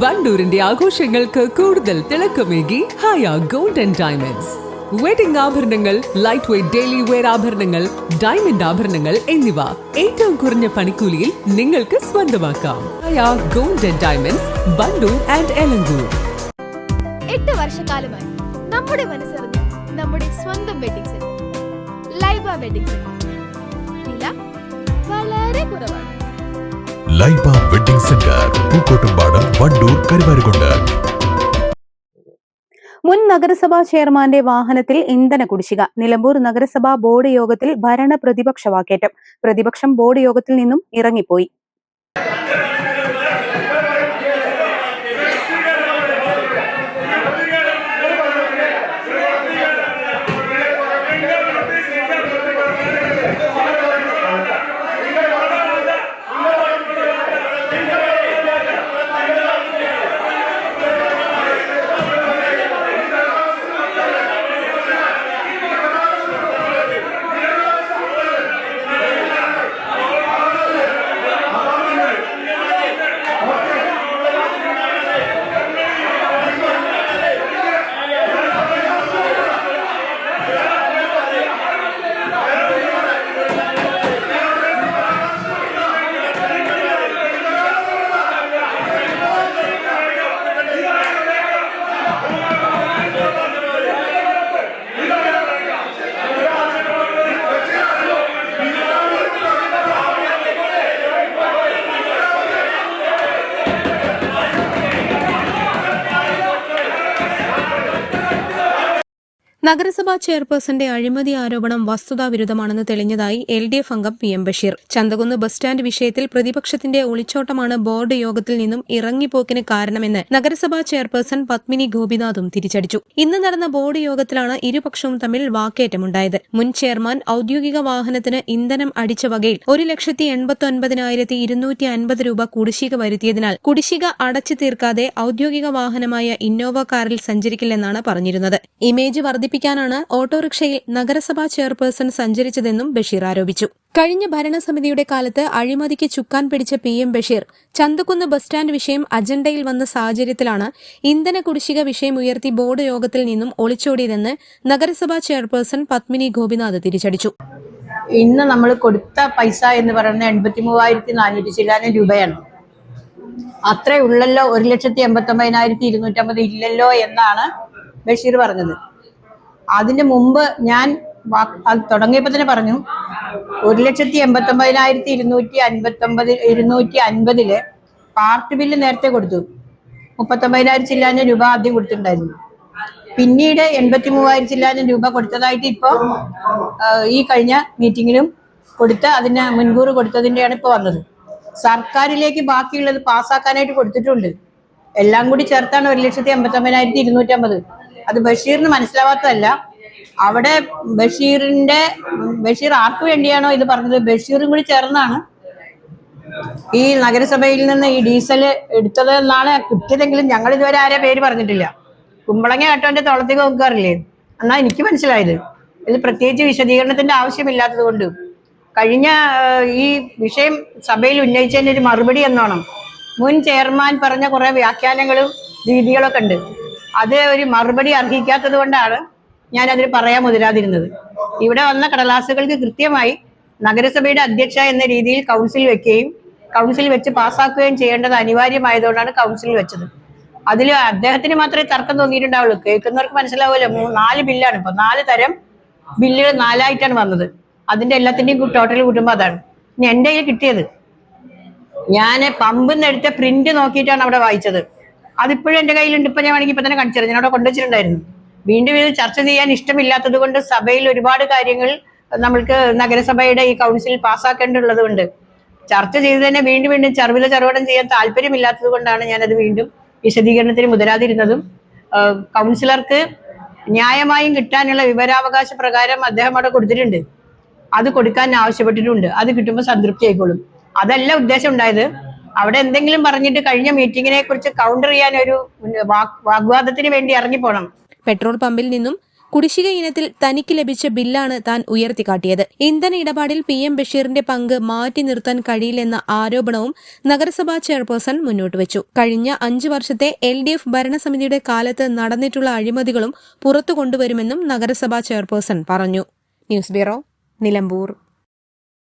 വണ്ടൂരിന്റെ ആഘോഷങ്ങൾക്ക് കൂടുതൽ തിളക്കമേകി ഹായ ഗോൾഡ് ഡയമണ്ട്സ്. വെഡിംഗ് ആഭരണങ്ങൾ ലൈറ്റ് വെയ്റ്റ് ഡെയിലി വെയർ ആഭരണങ്ങൾ ഡയമണ്ട് ആഭരണങ്ങൾ എന്നിവ ഏറ്റവും കുറഞ്ഞ പണിക്കൂലിയിൽ നിങ്ങൾക്ക് സ്വന്തമാക്കാം. Haya gold and diamonds Wandoor and Elankur. എട്ട് വർഷക്കാലമായി നമ്മുടെ മനസ്സറിഞ്ഞ് നമ്മുടെ സ്വന്തം wedding centre Laiba wedding centre. വില വളരെ കുറവാണ്. Laiba wedding centre Pookkottumpadam Wandoor Karuvarakundu. മുൻ നഗരസഭാ ചെയർമാന്റെ വാഹനത്തിൽ ഇന്ധന കുടിശ്ശിക നിലമ്പൂർ നഗരസഭാ ബോർഡ് യോഗത്തിൽ ഭരണ പ്രതിപക്ഷ വാക്കേറ്റം. പ്രതിപക്ഷം ബോർഡ് യോഗത്തിൽ നിന്നും ഇറങ്ങിപ്പോയി. നഗരസഭാ ചെയർപേഴ്സന്റെ അഴിമതി ആരോപണം വസ്തുതാവിരുദ്ധമാണെന്ന് തെളിഞ്ഞതായി എൽ ഡി എഫ് അംഗം P M Basheer. Chanthakunnu bus stand വിഷയത്തിൽ പ്രതിപക്ഷത്തിന്റെ ഒളിച്ചോട്ടമാണ് ബോർഡ് യോഗത്തിൽ നിന്നും ഇറങ്ങിപ്പോക്കിന് കാരണമെന്ന് നഗരസഭാ ചെയർപേഴ്സൺ പത്മിനി ഗോപിനാഥും തിരിച്ചടിച്ചു. ഇന്ന് നടന്ന ബോർഡ് യോഗത്തിലാണ് ഇരുപക്ഷവും തമ്മിൽ വാക്കേറ്റമുണ്ടായത്. മുൻ ചെയർമാൻ ഔദ്യോഗിക വാഹനത്തിന് ഇന്ധനം അടിച്ച വകയിൽ ഒരു ലക്ഷത്തി എൺപത്തി ഇരുന്നൂറ്റി അൻപത് രൂപ കുടിശ്ശിക വരുത്തിയതിനാൽ കുടിശ്ശിക അടച്ചു തീർക്കാതെ ഔദ്യോഗിക വാഹനമായ ഇന്നോവ കാറിൽ സഞ്ചരിക്കില്ലെന്നാണ് പറഞ്ഞിരുന്നത്. ഇമേജ് വർദ്ധിപ്പിക്കാനാണ് ഓട്ടോറിക്ഷയിൽ നഗരസഭാ ചെയർപേഴ്സൺ സഞ്ചരിച്ചതെന്നും ബഷീർ ആരോപിച്ചു. കഴിഞ്ഞ ഭരണസമിതിയുടെ കാലത്ത് അഴിമതിക്ക് ചുക്കാൻ പിടിച്ച P M Basheer Chanthakkunnu bus stand വിഷയം അജണ്ടയിൽ വന്ന സാഹചര്യത്തിലാണ് ഇന്ധന കുടിശ്ശിക വിഷയം ഉയർത്തി ബോർഡ് യോഗത്തിൽ നിന്നും ഒളിച്ചോടിയതെന്ന് നഗരസഭാ ചെയർപേഴ്സൺ പത്മിനി ഗോപിനാഥ് തിരിച്ചടിച്ചു. ഇന്ന് നമ്മൾ കൊടുത്ത പൈസ എന്ന് പറയുന്നത് എൺപത്തി മൂവായിരത്തി നാനൂറ്റി ചില്ലാനം രൂപയാണ്. അത്രേ ഉള്ളല്ലോ ഒരു ലക്ഷത്തി എൺപത്തി ഒമ്പതിനായിരത്തി ഇരുന്നൂറ്റമ്പത് ഇല്ലല്ലോ എന്നാണ് ബഷീർ പറഞ്ഞത്. അതിന് മുമ്പ് ഞാൻ അത് തുടങ്ങിയപ്പോൾ തന്നെ പറഞ്ഞു ഒരു ലക്ഷത്തി എൺപത്തി ഒമ്പതിനായിരത്തി ഇരുന്നൂറ്റി അൻപത്തി ഒമ്പത് ഇരുന്നൂറ്റി അൻപതിൽ പാർട്ടി ബില്ല് നേരത്തെ കൊടുത്തു. മുപ്പത്തൊമ്പതിനായിരം ചില്ലാനം രൂപ ആദ്യം കൊടുത്തിട്ടുണ്ടായിരുന്നു. പിന്നീട് എൺപത്തി മൂവായിരം ചില്ലാനം രൂപ കൊടുത്തതായിട്ട് ഇപ്പോ ഈ കഴിഞ്ഞ മീറ്റിങ്ങിലും കൊടുത്ത് അതിന് മുൻകൂർ കൊടുത്തതിന്റെയാണ് ഇപ്പൊ വന്നത്. സർക്കാരിലേക്ക് ബാക്കിയുള്ളത് പാസ്സാക്കാനായിട്ട് കൊടുത്തിട്ടുണ്ട്. എല്ലാം കൂടി ചേർത്താണ് ഒരു ലക്ഷത്തി എൺപത്തി ഒമ്പതിനായിരത്തി ഇരുന്നൂറ്റമ്പത് അത് ബഷീറിന് മനസ്സിലാവാത്തതല്ല. അവിടെ ബഷീറിന്റെ ബഷീർ ആർക്ക് വേണ്ടിയാണോ ഇത് പറഞ്ഞത്? ബഷീറും കൂടി ചേർന്നാണ് ഈ നഗരസഭയിൽ നിന്ന് ഈ ഡീസൽ എടുത്തത് എന്നാണ് കിട്ടിയതെങ്കിലും ഞങ്ങൾ ഇതുവരെ ആരെ പേര് പറഞ്ഞിട്ടില്ല. കുമ്പളങ്ങ ആട്ടോന്റെ തോളത്തേക്ക് നോക്കാറില്ലേ? എന്നാ എനിക്ക് മനസ്സിലായത്. ഇത് പ്രത്യേകിച്ച് വിശദീകരണത്തിന്റെ ആവശ്യമില്ലാത്തത് കൊണ്ട്. കഴിഞ്ഞ ഈ വിഷയം സഭയിൽ ഉന്നയിച്ചതിന്റെ ഒരു മറുപടി എന്നോണം. മുൻ ചെയർമാൻ പറഞ്ഞ കുറെ വ്യാഖ്യാനങ്ങളും രീതികളൊക്കെ ഉണ്ട്. അത് ഒരു മറുപടി അർഹിക്കാത്തത് കൊണ്ടാണ് ഞാൻ അതിന് പറയാൻ മുതിരാതിരുന്നത്. ഇവിടെ വന്ന കടലാസുകൾക്ക് കൃത്യമായി നഗരസഭയുടെ അധ്യക്ഷ എന്ന രീതിയിൽ കൗൺസിൽ വെക്കുകയും കൗൺസിൽ വെച്ച് പാസ്സാക്കുകയും ചെയ്യേണ്ടത് അനിവാര്യമായതുകൊണ്ടാണ് കൗൺസിൽ വെച്ചത്. അതിൽ അദ്ദേഹത്തിന് മാത്രമേ തർക്കം തോന്നിയിട്ടുണ്ടാവുള്ളൂ. കേൾക്കുന്നവർക്ക് മനസ്സിലാവുമല്ലോ നാല് ബില്ലാണ്. ഇപ്പൊ നാല് തരം ബില്ലുകൾ നാലായിട്ടാണ് വന്നത്. അതിന്റെ എല്ലാത്തിന്റെയും ടോട്ടൽ കൂട്ടുമ്പോൾ അതാണ്. ഇനി എന്റെ കയ്യിൽ കിട്ടിയത് ഞാൻ പമ്പിൽ നിന്ന് എടുത്ത പ്രിന്റ് നോക്കിയിട്ടാണ് അവിടെ വായിച്ചത്. അതിപ്പോഴും എന്റെ കയ്യിലുണ്ട്. ഇപ്പൊ ഞാൻ വേണമെങ്കിൽ ഇപ്പൊ തന്നെ കാണിച്ചു ഞാനവിടെ കൊണ്ടുവച്ചിട്ടുണ്ടായിരുന്നു. വീണ്ടും ഇത് ചർച്ച ചെയ്യാൻ ഇഷ്ടമില്ലാത്തത് കൊണ്ട് സഭയിൽ ഒരുപാട് കാര്യങ്ങൾ നമ്മൾക്ക് നഗരസഭയുടെ ഈ കൗൺസിലിൽ പാസ്സാക്കേണ്ടതുള്ളത് കൊണ്ട് ചർച്ച ചെയ്ത് തന്നെ വീണ്ടും വീണ്ടും ചർവില ചർവടം ചെയ്യാൻ താല്പര്യമില്ലാത്തത് കൊണ്ടാണ് ഞാനത് വീണ്ടും വിശദീകരണത്തിന് മുതലാതിരുന്നതും. കൗൺസിലർക്ക് ന്യായമായും കിട്ടാനുള്ള വിവരാവകാശ പ്രകാരം അദ്ദേഹം അവിടെ കൊടുത്തിട്ടുണ്ട്. അത് കൊടുക്കാൻ ആവശ്യപ്പെട്ടിട്ടുണ്ട്. അത് കിട്ടുമ്പോൾ സംതൃപ്തി ആയിക്കോളും. അതല്ല ഉദ്ദേശം ഉണ്ടായത്. അവിടെ എന്തെങ്കിലും പറഞ്ഞിട്ട് കഴിഞ്ഞ മീറ്റിങ്ങിനെ കുറിച്ച് കൗണ്ടർ ചെയ്യാൻ ഒരു വാഗ് വാഗ്വാദത്തിന് വേണ്ടി ഇറങ്ങിപ്പോണം പെട്രോൾ പമ്പിൽ നിന്നും കുടിശ്ശിക ഇനത്തിൽ തനിക്ക് ലഭിച്ച ബില്ലാണ് താൻ ഉയർത്തിക്കാട്ടിയത് ഇന്ധന ഇടപാടിൽ പി എം ബഷീറിന്റെ പങ്ക് മാറ്റി നിർത്താൻ കഴിയില്ലെന്ന ആരോപണവും നഗരസഭാ ചെയർപേഴ്സൺ മുന്നോട്ട് വെച്ചു. കഴിഞ്ഞ അഞ്ചു വർഷത്തെ എൽ ഡി എഫ് ഭരണസമിതിയുടെ കാലത്ത് നടന്നിട്ടുള്ള അഴിമതികളും പുറത്തു കൊണ്ടുവരുമെന്നും നഗരസഭാ ചെയർപേഴ്സൺ പറഞ്ഞു. News bureau Nilambur.